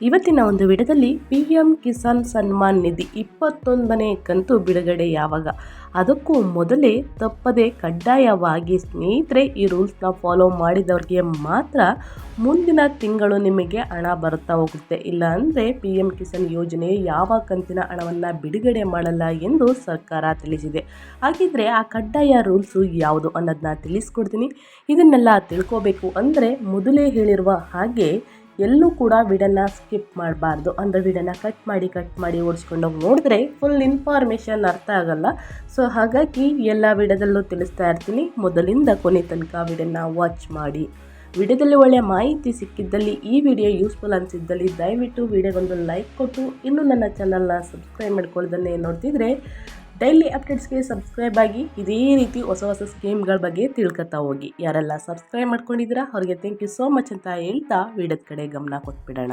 ಇವತ್ತಿನ ಒಂದು ವಿಡದಲ್ಲಿ ಪಿ ಎಂ ಕಿಸಾನ್ ಸನ್ಮಾನ್ ನಿಧಿ ಇಪ್ಪತ್ತೊಂದನೇ ಕಂತು ಬಿಡುಗಡೆ ಯಾವಾಗ? ಅದಕ್ಕೂ ಮೊದಲೇ ತಪ್ಪದೆ ಕಡ್ಡಾಯವಾಗಿ ಸ್ನೇಹಿತರೆ, ಈ ರೂಲ್ಸ್ನ ಫಾಲೋ ಮಾಡಿದವ್ರಿಗೆ ಮಾತ್ರ ಮುಂದಿನ ತಿಂಗಳು ನಿಮಗೆ ಹಣ ಬರುತ್ತಾ ಹೋಗುತ್ತೆ. ಇಲ್ಲ ಅಂದರೆ ಪಿ ಎಂ ಕಿಸಾನ್ ಯೋಜನೆ ಯಾವ ಕಂತಿನ ಹಣವನ್ನು ಬಿಡುಗಡೆ ಮಾಡಲ್ಲ ಎಂದು ಸರ್ಕಾರ ತಿಳಿಸಿದೆ. ಹಾಗಿದ್ರೆ ಆ ಕಡ್ಡಾಯ ರೂಲ್ಸು ಯಾವುದು ಅನ್ನೋದನ್ನ ತಿಳಿಸ್ಕೊಡ್ತೀನಿ. ಇದನ್ನೆಲ್ಲ ತಿಳ್ಕೋಬೇಕು ಅಂದರೆ ಮೊದಲೇ ಹೇಳಿರುವ ಹಾಗೆ ಎಲ್ಲೂ ಕೂಡ ವಿಡನ್ನ ಸ್ಕಿಪ್ ಮಾಡಬಾರ್ದು. ಅಂದರೆ ವಿಡನ್ನ ಕಟ್ ಮಾಡಿ ಕಟ್ ಮಾಡಿ ಓಡಿಸ್ಕೊಂಡೋಗಿ ನೋಡಿದ್ರೆ ಫುಲ್ ಇನ್ಫಾರ್ಮೇಷನ್ ಅರ್ಥ ಆಗಲ್ಲ. ಸೊ ಹಾಗಾಗಿ ಎಲ್ಲ ವಿಡದಲ್ಲೂ ತಿಳಿಸ್ತಾ ಇರ್ತೀನಿ. ಮೊದಲಿಂದ ಕೊನೆ ತನಕ ವಿಡನ್ನ ವಾಚ್ ಮಾಡಿ. ವಿಡಿಯೋದಲ್ಲಿ ಒಳ್ಳೆಯ ಮಾಹಿತಿ ಸಿಕ್ಕಿದ್ದಲ್ಲಿ ಈ ವಿಡಿಯೋ ಯೂಸ್ಫುಲ್ ಅನಿಸಿದ್ದಲ್ಲಿ ದಯವಿಟ್ಟು ವಿಡಿಯೋಗೊಂದು ಲೈಕ್ ಕೊಟ್ಟು, ಇನ್ನೂ ನನ್ನ ಚಾನಲ್ನ ಸಬ್ಸ್ಕ್ರೈಬ್ ಮಾಡ್ಕೊಳ್ಳೋದನ್ನೇ ನೋಡ್ತಿದ್ರೆ ಡೈಲಿ ಅಪ್ಡೇಟ್ಸ್ಗೆ ಸಬ್ಸ್ಕ್ರೈಬ್ ಆಗಿ ಇದೇ ರೀತಿ ಹೊಸ ಹೊಸ ಸ್ಕೀಮ್ಗಳ ಬಗ್ಗೆ ತಿಳ್ಕೊತಾ ಹೋಗಿ. ಯಾರೆಲ್ಲ ಸಬ್ಸ್ಕ್ರೈಬ್ ಮಾಡ್ಕೊಂಡಿದ್ದೀರಾ, ಅವರಿಗೆ ಥ್ಯಾಂಕ್ ಯು ಸೋ ಮಚ್ ಅಂತ ಹೇಳ್ತಾ ವಿಡಿಯೋದ ಕಡೆ ಗಮನ ಕೊಟ್ಬಿಡೋಣ.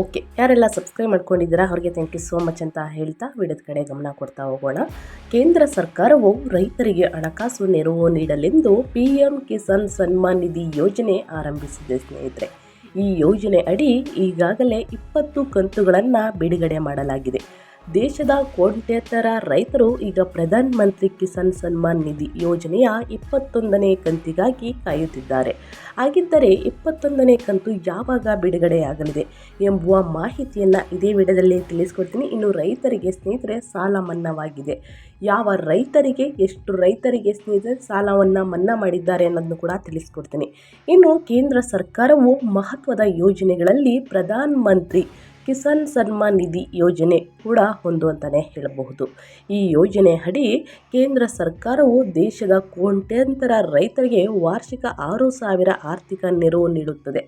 ಓಕೆ ಯಾರೆಲ್ಲ ಸಬ್ಸ್ಕ್ರೈಬ್ ಮಾಡ್ಕೊಂಡಿದ್ದೀರಾ, ಅವ್ರಿಗೆ ಥ್ಯಾಂಕ್ ಯು ಸೋ ಮಚ್ ಅಂತ ಹೇಳ್ತಾ ವಿಡಿಯೋದ ಕಡೆ ಗಮನ ಕೊಡ್ತಾ ಹೋಗೋಣ. ಕೇಂದ್ರ ಸರ್ಕಾರವು ರೈತರಿಗೆ ಹಣಕಾಸು ನೆರವು ನೀಡಲೆಂದು ಪಿ ಎಂ ಕಿಸಾನ್ ಸನ್ಮಾನ್ ನಿಧಿ ಯೋಜನೆ ಆರಂಭಿಸಿದೆ ಸ್ನೇಹಿತರೆ. ಈ ಯೋಜನೆ ಅಡಿ ಈಗಾಗಲೇ ಇಪ್ಪತ್ತು ಕಂತುಗಳನ್ನು ಬಿಡುಗಡೆ ಮಾಡಲಾಗಿದೆ. ದೇಶದ ಕೋಟ್ಯಂತರ ರೈತರು ಈಗ ಪ್ರಧಾನ ಮಂತ್ರಿ ಕಿಸಾನ್ ಸನ್ಮಾನ್ ನಿಧಿ ಯೋಜನೆಯ ಇಪ್ಪತ್ತೊಂದನೇ ಕಂತಿಗಾಗಿ ಕಾಯುತ್ತಿದ್ದಾರೆ. ಹಾಗಿದ್ದರೆ ಇಪ್ಪತ್ತೊಂದನೇ ಕಂತು ಯಾವಾಗ ಬಿಡುಗಡೆಯಾಗಲಿದೆ ಎಂಬುವ ಮಾಹಿತಿಯನ್ನು ಇದೇ ವಿಡದಲ್ಲೇ ತಿಳಿಸ್ಕೊಡ್ತೀನಿ. ಇನ್ನು ರೈತರಿಗೆ ಸ್ನೇಹಿತರೆ, ಸಾಲ ಮನ್ನಾವಾಗಿದೆ. ಯಾವ ರೈತರಿಗೆ, ಎಷ್ಟು ರೈತರಿಗೆ ಸ್ನೇಹಿತರೆ ಸಾಲವನ್ನು ಮನ್ನಾ ಮಾಡಿದ್ದಾರೆ ಅನ್ನೋದನ್ನು ಕೂಡ ತಿಳಿಸ್ಕೊಡ್ತೀನಿ. ಇನ್ನು ಕೇಂದ್ರ ಸರ್ಕಾರವು ಮಹತ್ವದ ಯೋಜನೆಗಳಲ್ಲಿ ಪ್ರಧಾನ ಮಂತ್ರಿ ಕಿಸಾನ್ ಸನ್ಮಾನ್ ನಿಧಿ ಯೋಜನೆ ಕೂಡ ಒಂದು ಅಂತಲೇ ಹೇಳಬಹುದು. ಈ ಯೋಜನೆ ಅಡಿ ಕೇಂದ್ರ ಸರ್ಕಾರವು ದೇಶದ ಕೋಟ್ಯಂತರ ರೈತರಿಗೆ ವಾರ್ಷಿಕ ಆರು ಸಾವಿರ ಆರ್ಥಿಕ ನೆರವು ನೀಡುತ್ತದೆ.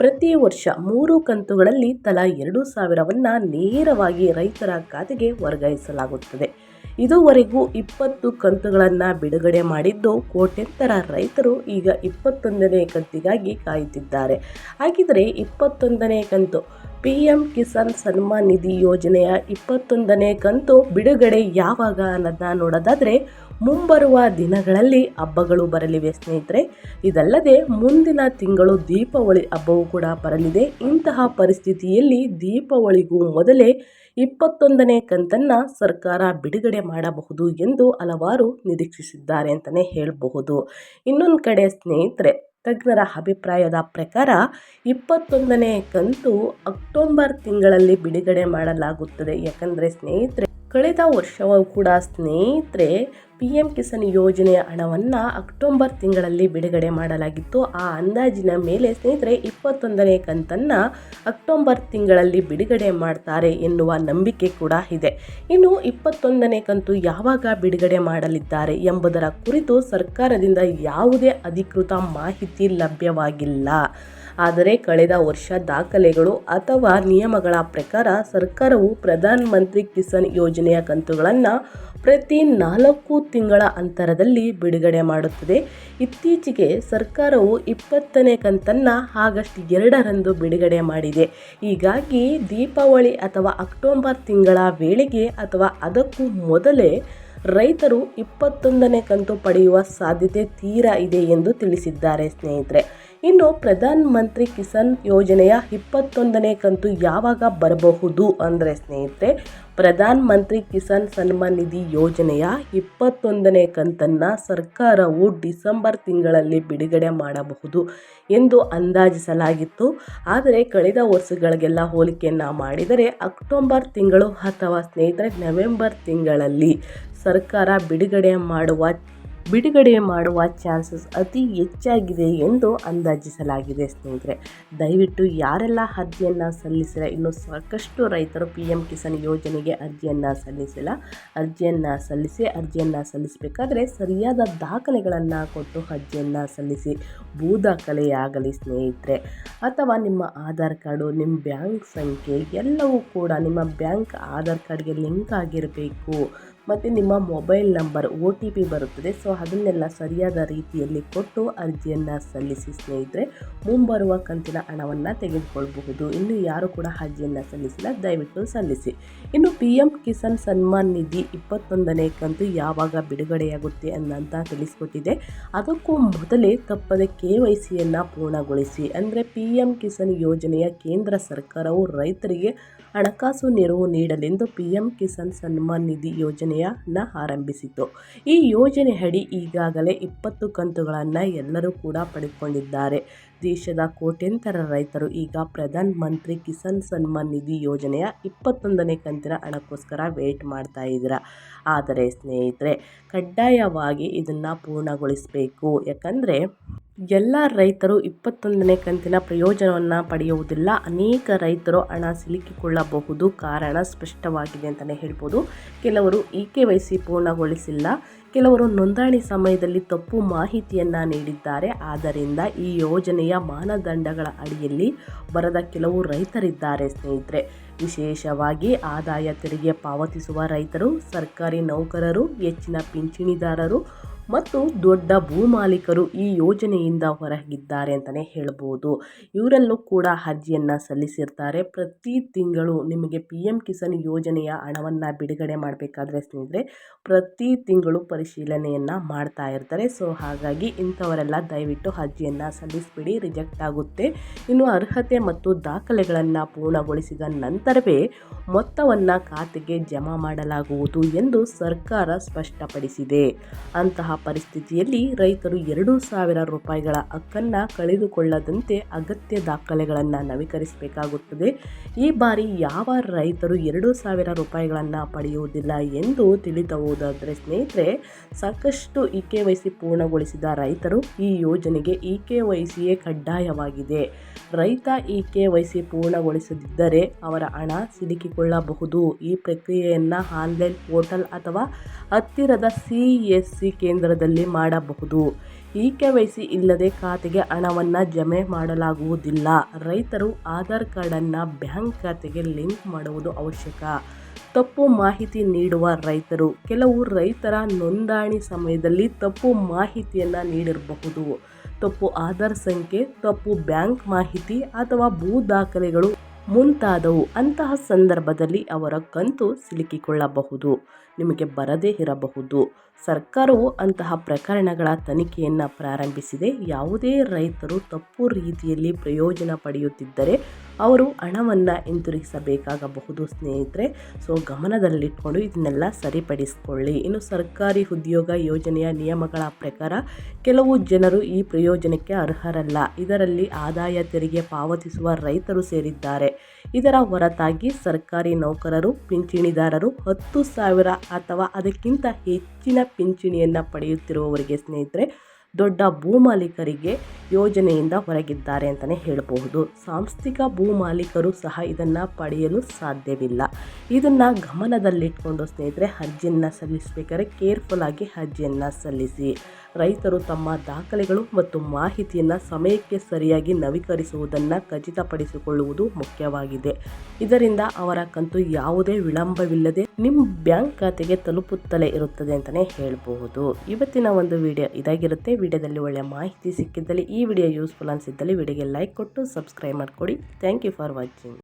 ಪ್ರತಿ ವರ್ಷ ಮೂರು ಕಂತುಗಳಲ್ಲಿ ತಲಾ ಎರಡು ಸಾವಿರವನ್ನು ನೇರವಾಗಿ ರೈತರ ಖಾತೆಗೆ ವರ್ಗಾಯಿಸಲಾಗುತ್ತದೆ. ಇದುವರೆಗೂ ಇಪ್ಪತ್ತು ಕಂತುಗಳನ್ನು ಬಿಡುಗಡೆ ಮಾಡಿದ್ದು ಕೋಟ್ಯಂತರ ರೈತರು ಈಗ ಇಪ್ಪತ್ತೊಂದನೇ ಕಂತಿಗಾಗಿ ಕಾಯುತ್ತಿದ್ದಾರೆ. ಹಾಗಿದ್ರೆ ಇಪ್ಪತ್ತೊಂದನೇ ಕಂತು ಪಿ ಎಂ ಕಿಸಾನ್ ಸನ್ಮಾನ್ ನಿಧಿ ಯೋಜನೆಯ ಇಪ್ಪತ್ತೊಂದನೇ ಕಂತು ಬಿಡುಗಡೆ ಯಾವಾಗ ಅನ್ನೋದನ್ನ ನೋಡೋದಾದರೆ ಮುಂಬರುವ ದಿನಗಳಲ್ಲಿ ಹಬ್ಬಗಳು ಬರಲಿವೆ ಸ್ನೇಹಿತರೆ. ಇದಲ್ಲದೆ ಮುಂದಿನ ತಿಂಗಳು ದೀಪಾವಳಿ ಹಬ್ಬವೂ ಕೂಡ ಬರಲಿದೆ. ಇಂತಹ ಪರಿಸ್ಥಿತಿಯಲ್ಲಿ ದೀಪಾವಳಿಗೂ ಮೊದಲೇ ಇಪ್ಪತ್ತೊಂದನೇ ಕಂತನ್ನು ಸರ್ಕಾರ ಬಿಡುಗಡೆ ಮಾಡಬಹುದು ಎಂದು ಹಲವಾರು ನಿರೀಕ್ಷಿಸಿದ್ದಾರೆ ಅಂತಲೇ ಹೇಳಬಹುದು. ಇನ್ನೊಂದು ಕಡೆ ಸ್ನೇಹಿತರೆ ತಜ್ಞರ ಅಭಿಪ್ರಾಯದ ಪ್ರಕಾರ ಇಪ್ಪತ್ತೊಂದನೇ ಕಂತು ಅಕ್ಟೋಬರ್ ತಿಂಗಳಲ್ಲಿ ಬಿಡುಗಡೆ ಮಾಡಲಾಗುತ್ತದೆ. ಯಾಕಂದರೆ ಸ್ನೇಹಿತರೆ ಕಳೆದ ವರ್ಷವೂ ಕೂಡ ಸ್ನೇಹಿತರೆ ಪಿ ಎಂ ಕಿಸಾನ್ ಯೋಜನೆಯ ಹಣವನ್ನು ಅಕ್ಟೋಬರ್ ತಿಂಗಳಲ್ಲಿ ಬಿಡುಗಡೆ ಮಾಡಲಾಗಿತ್ತು. ಆ ಅಂದಾಜಿನ ಮೇಲೆ ಸ್ನೇಹಿತರೆ, ಇಪ್ಪತ್ತೊಂದನೇ ಕಂತನ್ನು ಅಕ್ಟೋಬರ್ ತಿಂಗಳಲ್ಲಿ ಬಿಡುಗಡೆ ಮಾಡ್ತಾರೆ ಎನ್ನುವ ನಂಬಿಕೆ ಕೂಡ ಇದೆ. ಇನ್ನು ಇಪ್ಪತ್ತೊಂದನೇ ಕಂತು ಯಾವಾಗ ಬಿಡುಗಡೆ ಮಾಡಲಿದ್ದಾರೆ ಎಂಬುದರ ಕುರಿತು ಸರ್ಕಾರದಿಂದ ಯಾವುದೇ ಅಧಿಕೃತ ಮಾಹಿತಿ ಲಭ್ಯವಾಗಿಲ್ಲ. ಆದರೆ ಕಳೆದ ವರ್ಷ ದಾಖಲೆಗಳು ಅಥವಾ ನಿಯಮಗಳ ಪ್ರಕಾರ ಸರ್ಕಾರವು ಪ್ರಧಾನ ಮಂತ್ರಿ ಕಿಸಾನ್ ಯೋಜನೆಯ ಕಂತುಗಳನ್ನು ಪ್ರತಿ ನಾಲ್ಕು ತಿಂಗಳ ಅಂತರದಲ್ಲಿ ಬಿಡುಗಡೆ ಮಾಡುತ್ತದೆ. ಇತ್ತೀಚೆಗೆ ಸರ್ಕಾರವು ಇಪ್ಪತ್ತನೇ ಕಂತನ್ನು ಆಗಸ್ಟ್ ಎರಡರಂದು ಬಿಡುಗಡೆ ಮಾಡಿದೆ. ಹೀಗಾಗಿ ದೀಪಾವಳಿ ಅಥವಾ ಅಕ್ಟೋಬರ್ ತಿಂಗಳ ವೇಳೆಗೆ ಅಥವಾ ಅದಕ್ಕೂ ಮೊದಲೇ ರೈತರು ಇಪ್ಪತ್ತೊಂದನೇ ಕಂತು ಪಡೆಯುವ ಸಾಧ್ಯತೆ ತೀರಾ ಇದೆ ಎಂದು ತಿಳಿಸಿದ್ದಾರೆ ಸ್ನೇಹಿತರೆ. ಇನ್ನು ಪ್ರಧಾನ ಮಂತ್ರಿ ಕಿಸಾನ್ ಯೋಜನೆಯ ಇಪ್ಪತ್ತೊಂದನೇ ಕಂತು ಯಾವಾಗ ಬರಬಹುದು ಅಂದರೆ ಸ್ನೇಹಿತರೆ, ಪ್ರಧಾನ ಮಂತ್ರಿ ಕಿಸಾನ್ ಸನ್ಮಾನ್ ನಿಧಿ ಯೋಜನೆಯ ಇಪ್ಪತ್ತೊಂದನೇ ಕಂತನ್ನು ಸರ್ಕಾರವು ಡಿಸೆಂಬರ್ ತಿಂಗಳಲ್ಲಿ ಬಿಡುಗಡೆ ಮಾಡಬಹುದು ಎಂದು ಅಂದಾಜಿಸಲಾಗಿತ್ತು. ಆದರೆ ಕಳೆದ ವರ್ಷಗಳಿಗೆಲ್ಲ ಹೋಲಿಕೆಯನ್ನು ಮಾಡಿದರೆ ಅಕ್ಟೋಬರ್ ತಿಂಗಳು ಅಥವಾ ಸ್ನೇಹಿತರೆ, ನವೆಂಬರ್ ತಿಂಗಳಲ್ಲಿ ಸರ್ಕಾರ ಬಿಡುಗಡೆ ಮಾಡುವ ಬಿಡುಗಡೆ ಮಾಡುವ ಚಾನ್ಸಸ್ ಅತಿ ಹೆಚ್ಚಾಗಿದೆ ಎಂದು ಅಂದಾಜಿಸಲಾಗಿದೆ ಸ್ನೇಹಿತರೆ. ದಯವಿಟ್ಟು ಯಾರೆಲ್ಲ ಅರ್ಜಿಯನ್ನು ಸಲ್ಲಿಸಿಲ್ಲ, ಇನ್ನು ಸಾಕಷ್ಟು ರೈತರು ಪಿ ಎಂ ಕಿಸಾನ್ ಯೋಜನೆಗೆ ಅರ್ಜಿಯನ್ನು ಸಲ್ಲಿಸಿಲ್ಲ, ಅರ್ಜಿಯನ್ನು ಸಲ್ಲಿಸಿ, ಅರ್ಜಿಯನ್ನು ಸಲ್ಲಿಸಬೇಕಾದ್ರೆ ಸರಿಯಾದ ದಾಖಲೆಗಳನ್ನು ಕೊಟ್ಟು ಅರ್ಜಿಯನ್ನು ಸಲ್ಲಿಸಿ. ಭೂ ದಾಖಲೆಯಾಗಲಿ ಸ್ನೇಹಿತರೆ. ಅಥವಾ ನಿಮ್ಮ ಆಧಾರ್ ಕಾರ್ಡು ನಿಮ್ಮ ಬ್ಯಾಂಕ್ ಸಂಖ್ಯೆ ಎಲ್ಲವೂ ಕೂಡ ನಿಮ್ಮ ಬ್ಯಾಂಕ್ ಆಧಾರ್ ಕಾರ್ಡ್ಗೆ ಲಿಂಕ್ ಆಗಿರಬೇಕು. ಮತ್ತು ನಿಮ್ಮ mobile number O T P ಬರುತ್ತದೆ. ಸೊ, ಅದನ್ನೆಲ್ಲ ಸರಿಯಾದ ರೀತಿಯಲ್ಲಿ ಕೊಟ್ಟು ಅರ್ಜಿಯನ್ನು ಸಲ್ಲಿಸಿ ಸ್ನೇಹಿತರೆ, ಮುಂಬರುವ ಕಂತಿನ ಹಣವನ್ನು ತೆಗೆದುಕೊಳ್ಳಬಹುದು ಇನ್ನು ಯಾರು ಕೂಡ ಅರ್ಜಿಯನ್ನು ಸಲ್ಲಿಸಿಲ್ಲ, ದಯವಿಟ್ಟು ಸಲ್ಲಿಸಿ. ಇನ್ನು ಪಿ ಎಂ ಕಿಸಾನ್ ಸನ್ಮಾನ್ ನಿಧಿ ಇಪ್ಪತ್ತೊಂದನೇ ಕಂತು ಯಾವಾಗ ಬಿಡುಗಡೆಯಾಗುತ್ತೆ ಅನ್ನಂತ ತಿಳಿಸ್ಕೊಟ್ಟಿದೆ. ಅದಕ್ಕೂ ಮೊದಲೇ ತಪ್ಪದೆ ಕೆ ವೈ ಸಿಯನ್ನು ಪೂರ್ಣಗೊಳಿಸಿ. ಅಂದರೆ ಪಿ ಎಂ ಕಿಸಾನ್ ಯೋಜನೆಯ ಕೇಂದ್ರ ಸರ್ಕಾರವು ರೈತರಿಗೆ ಹಣಕಾಸು ನೆರವು ನೀಡಲೆಂದು ಪಿಎಂ ಕಿಸಾನ್ ಸನ್ಮಾನ್ ನಿಧಿ ಯೋಜನೆಯನ್ನು ಆರಂಭಿಸಿತು ಈ ಯೋಜನೆ ಅಡಿ ಈಗಾಗಲೇ ಇಪ್ಪತ್ತು ಕಂತುಗಳನ್ನು ಎಲ್ಲರೂ ಕೂಡ ಪಡೆದುಕೊಂಡಿದ್ದಾರೆ. ದೇಶದ ಕೋಟ್ಯಂತರ ರೈತರು ಈಗ ಪ್ರಧಾನ ಮಂತ್ರಿ ಕಿಸಾನ್ ಸನ್ಮಾನ್ ನಿಧಿ ಯೋಜನೆಯ ಇಪ್ಪತ್ತೊಂದನೇ ಕಂತಿನ ಹಣಕ್ಕೋಸ್ಕರ ವೇಟ್ ಮಾಡ್ತಾ ಇದ್ದೀರಾ? ಆದರೆ ಸ್ನೇಹಿತರೆ, ಕಡ್ಡಾಯವಾಗಿ ಇದನ್ನು ಪೂರ್ಣಗೊಳಿಸಬೇಕು. ಯಾಕಂದರೆ ಎಲ್ಲ ರೈತರು ಇಪ್ಪತ್ತೊಂದನೇ ಕಂತಿನ ಪ್ರಯೋಜನವನ್ನು ಪಡೆಯುವುದಿಲ್ಲ. ಅನೇಕ ರೈತರು ಹಣ ಸಿಲುಕಿಕೊಳ್ಳಬಹುದು. ಕಾರಣ ಸ್ಪಷ್ಟವಾಗಿದೆ ಅಂತಲೇ ಹೇಳ್ಬೋದು. ಕೆಲವರು ಇ ಕೆ ವೈ ಸಿ ಪೂರ್ಣಗೊಳಿಸಿಲ್ಲ. ಕೆಲವರು ನೋಂದಣಿ ಸಮಯದಲ್ಲಿ ತಪ್ಪು ಮಾಹಿತಿಯನ್ನು ನೀಡಿದ್ದಾರೆ. ಆದ್ದರಿಂದ ಈ ಯೋಜನೆಯ ಮಾನದಂಡಗಳ ಅಡಿಯಲ್ಲಿ ಬರದ ಕೆಲವು ರೈತರಿದ್ದಾರೆ ಸ್ನೇಹಿತರೆ. ವಿಶೇಷವಾಗಿ ಆದಾಯ ತೆರಿಗೆ ಪಾವತಿಸುವ ರೈತರು, ಸರ್ಕಾರಿ ನೌಕರರು, ಹೆಚ್ಚಿನ ಪಿಂಚಣಿದಾರರು ಮತ್ತು ದೊಡ್ಡ ಭೂಮಾಲೀಕರು ಈ ಯೋಜನೆಯಿಂದ ಹೊರಗಿದ್ದಾರೆ ಅಂತಲೇ ಹೇಳ್ಬೋದು. ಇವರಲ್ಲೂ ಕೂಡ ಅರ್ಜಿಯನ್ನು ಸಲ್ಲಿಸಿರ್ತಾರೆ. ಪ್ರತಿ ತಿಂಗಳು ನಿಮಗೆ ಪಿ ಎಂ ಕಿಸಾನ್ ಯೋಜನೆಯ ಹಣವನ್ನು ಬಿಡುಗಡೆ ಮಾಡಬೇಕಾದ್ರೆ ಸ್ನೇಹಿತರೆ, ಪ್ರತಿ ತಿಂಗಳು ಪರಿಶೀಲನೆಯನ್ನು ಮಾಡ್ತಾ ಇರ್ತಾರೆ. ಸೊ ಹಾಗಾಗಿ ಇಂಥವರೆಲ್ಲ ದಯವಿಟ್ಟು ಅರ್ಜಿಯನ್ನು ಸಲ್ಲಿಸಿಬಿಡಿ, ರಿಜೆಕ್ಟ್ ಆಗುತ್ತೆ. ಇನ್ನು ಅರ್ಹತೆ ಮತ್ತು ದಾಖಲೆಗಳನ್ನು ಪೂರ್ಣಗೊಳಿಸಿದ ನಂತರವೇ ಮೊತ್ತವನ್ನು ಖಾತೆಗೆ ಜಮಾ ಮಾಡಲಾಗುವುದು ಎಂದು ಸರ್ಕಾರ ಸ್ಪಷ್ಟಪಡಿಸಿದೆ. ಅಂತಹ ಪರಿಸ್ಥಿತಿಯಲ್ಲಿ ರೈತರು ಎರಡು ಸಾವಿರ ರೂಪಾಯಿಗಳ ಹಕ್ಕನ್ನು ಕಳೆದುಕೊಳ್ಳದಂತೆ ಅಗತ್ಯ ದಾಖಲೆಗಳನ್ನು ನವೀಕರಿಸಬೇಕಾಗುತ್ತದೆ. ಈ ಬಾರಿ ಯಾವ ರೈತರು ಎರಡು ಸಾವಿರ ರೂಪಾಯಿಗಳನ್ನು ಪಡೆಯುವುದಿಲ್ಲ ಎಂದು ತಿಳಿದವುದಾದರೆ ಸ್ನೇಹಿತರೆ, ಸಾಕಷ್ಟು ಇ ಕೆ ವೈ ಸಿ ಪೂರ್ಣಗೊಳಿಸಿದ ರೈತರು ಈ ಯೋಜನೆಗೆ ಇ ಕೆ ವೈ ಸಿಯೇ ಕಡ್ಡಾಯವಾಗಿದೆ. ರೈತ ಇ ಕೆ ವೈ ಸಿ ಪೂರ್ಣಗೊಳಿಸದಿದ್ದರೆ ಅವರ ಹಣ ಸಿಲುಕಿಕೊಳ್ಳಬಹುದು. ಈ ಪ್ರಕ್ರಿಯೆಯನ್ನು ಆನ್ಲೈನ್ ಪೋರ್ಟಲ್ ಅಥವಾ ಹತ್ತಿರದ ಸಿ ಎಸ್ ಸಿ ಕೇಂದ್ರದಲ್ಲಿ ಮಾಡಬಹುದು. ಇ ಕೆ ವೈ ಸಿ ಇಲ್ಲದೆ ಖಾತೆಗೆ ಹಣವನ್ನು ಜಮೆ ಮಾಡಲಾಗುವುದಿಲ್ಲ. ರೈತರು ಆಧಾರ್ ಕಾರ್ಡನ್ನು ಬ್ಯಾಂಕ್ ಖಾತೆಗೆ ಲಿಂಕ್ ಮಾಡುವುದು ಅವಶ್ಯಕ. ತಪ್ಪು ಮಾಹಿತಿ ನೀಡುವ ರೈತರು. ಕೆಲವು ರೈತರ ನೋಂದಣಿ ಸಮಯದಲ್ಲಿ ತಪ್ಪು ಮಾಹಿತಿಯನ್ನು ನೀಡಿರಬಹುದು. ತಪ್ಪು ಆಧಾರ್ ಸಂಖ್ಯೆ, ತಪ್ಪು ಬ್ಯಾಂಕ್ ಮಾಹಿತಿ ಅಥವಾ ಭೂ ದಾಖಲೆಗಳು ಮುಂತಾದವು. ಅಂತಹ ಸಂದರ್ಭದಲ್ಲಿ ಅವರ ಕಂತು ಸಿಲುಕಿಕೊಳ್ಳಬಹುದು. ನಿಮಗೆ ಬರದೇ ಇರಬಹುದು. ಸರ್ಕಾರವು ಅಂತಹ ಪ್ರಕರಣಗಳ ತನಿಖೆಯನ್ನು ಪ್ರಾರಂಭಿಸಿದೆ. ಯಾವುದೇ ರೈತರು ತಪ್ಪು ರೀತಿಯಲ್ಲಿ ಪ್ರಯೋಜನ ಪಡೆಯುತ್ತಿದ್ದರೆ ಅವರು ಹಣವನ್ನು ಹಿಂತಿರುಗಿಸಬೇಕಾಗಬಹುದು ಸ್ನೇಹಿತರೆ. ಸೊ, ಗಮನದಲ್ಲಿಟ್ಕೊಂಡು ಇದನ್ನೆಲ್ಲ ಸರಿಪಡಿಸಿಕೊಳ್ಳಿ. ಇನ್ನು ಸರ್ಕಾರಿ ಉದ್ಯೋಗ ಯೋಜನೆಯ ನಿಯಮಗಳ ಪ್ರಕಾರ ಕೆಲವು ಜನರು ಈ ಪ್ರಯೋಜನಕ್ಕೆ ಅರ್ಹರಲ್ಲ. ಇದರಲ್ಲಿ ಆದಾಯ ತೆರಿಗೆ ಪಾವತಿಸುವ ರೈತರು ಸೇರಿದ್ದಾರೆ. ಇದರ ಹೊರತಾಗಿ ಸರ್ಕಾರಿ ನೌಕರರು, ಪಿಂಚಣಿದಾರರು ಹತ್ತು ಸಾವಿರ ಅಥವಾ ಅದಕ್ಕಿಂತ ಹೆಚ್ಚಿನ ಪಿಂಚಣಿಯನ್ನು ಪಡೆಯುತ್ತಿರುವವರಿಗೆ ಸ್ನೇಹಿತರೆ, ದೊಡ್ಡ ಭೂಮಾಲೀಕರಿಗೆ ಯೋಜನೆಯಿಂದ ಹೊರಗಿದ್ದಾರೆ ಅಂತಲೇ ಹೇಳಬಹುದು. ಸಾಂಸ್ಥಿಕ ಭೂಮಾಲೀಕರು ಸಹ ಇದನ್ನು ಪಡೆಯಲು ಸಾಧ್ಯವಿಲ್ಲ. ಇದನ್ನು ಗಮನದಲ್ಲಿಟ್ಕೊಂಡು ಸ್ನೇಹಿತರೆ, ಅರ್ಜಿಯನ್ನು ಸಲ್ಲಿಸಬೇಕಾದ್ರೆ ಕೇರ್ಫುಲ್ಲಾಗಿ ಅರ್ಜಿಯನ್ನು ಸಲ್ಲಿಸಿ. ರೈತರು ತಮ್ಮ ದಾಖಲೆಗಳು ಮತ್ತು ಮಾಹಿತಿಯನ್ನು ಸಮಯಕ್ಕೆ ಸರಿಯಾಗಿ ನವೀಕರಿಸುವುದನ್ನು ಖಚಿತಪಡಿಸಿಕೊಳ್ಳುವುದು ಮುಖ್ಯವಾಗಿದೆ. ಇದರಿಂದ ಅವರ ಕಂತು ಯಾವುದೇ ವಿಳಂಬವಿಲ್ಲದೆ ನಿಮ್ಮ ಬ್ಯಾಂಕ್ ಖಾತೆಗೆ ತಲುಪುತ್ತಲೇ ಇರುತ್ತದೆ ಅಂತಲೇ ಹೇಳಬಹುದು. ಇವತ್ತಿನ ಒಂದು ವಿಡಿಯೋ ಇದಾಗಿರುತ್ತೆ. ವಿಡಿಯೋದಲ್ಲಿ ಒಳ್ಳೆಯ ಮಾಹಿತಿ ಸಿಕ್ಕಿದ್ದಲ್ಲಿ ಈ ವಿಡಿಯೋ ಯೂಸ್ಫುಲ್ ಅನಿಸಿದ್ದಲ್ಲಿ ವಿಡಿಯೋಗೆ ಲೈಕ್ ಕೊಟ್ಟು ಸಬ್ಸ್ಕ್ರೈಬ್ ಮಾಡಿಕೊಡಿ. Thank you for watching.